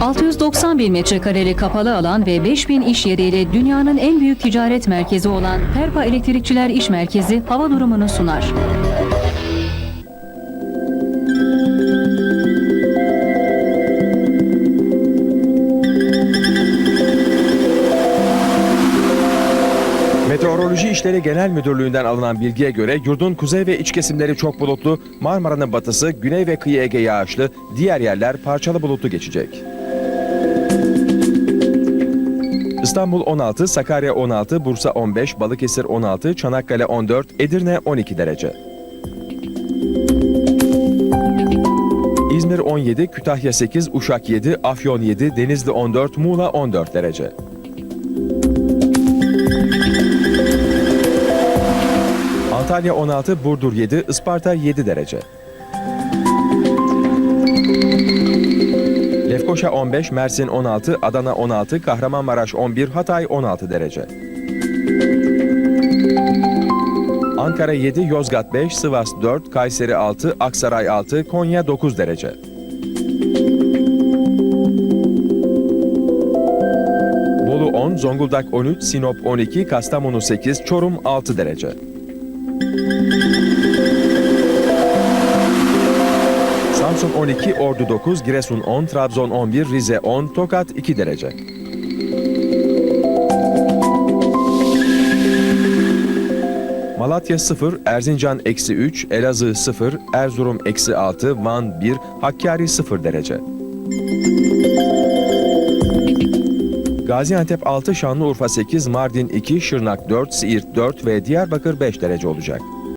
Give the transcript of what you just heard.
690 bin metrekareli kapalı alan ve 5000 iş yeriyle dünyanın en büyük ticaret merkezi olan Perpa Elektrikçiler İş Merkezi hava durumunu sunar. Meteoroloji İşleri Genel Müdürlüğü'nden alınan bilgiye göre yurdun kuzey ve iç kesimleri çok bulutlu, Marmara'nın batısı, güney ve kıyı Ege yağışlı, diğer yerler parçalı bulutlu geçecek. İstanbul 16, Sakarya 16, Bursa 15, Balıkesir 16, Çanakkale 14, Edirne 12 derece. İzmir 17, Kütahya 8, Uşak 7, Afyon 7, Denizli 14, Muğla 14 derece. Antalya 16, Burdur 7, Isparta 7 derece. Lefkoşa 15, Mersin 16, Adana 16, Kahramanmaraş 11, Hatay 16 derece. Ankara 7, Yozgat 5, Sivas 4, Kayseri 6, Aksaray 6, Konya 9 derece. Bolu 10, Zonguldak 13, Sinop 12, Kastamonu 8, Çorum 6 derece. Samsun 12, Ordu 9, Giresun 10, Trabzon 11, Rize 10, Tokat 2 derece. Malatya 0, Erzincan eksi 3, Elazığ 0, Erzurum eksi 6, Van 1, Hakkari 0 derece. Gaziantep 6, Şanlıurfa 8, Mardin 2, Şırnak 4, Siirt 4 ve Diyarbakır 5 derece olacak.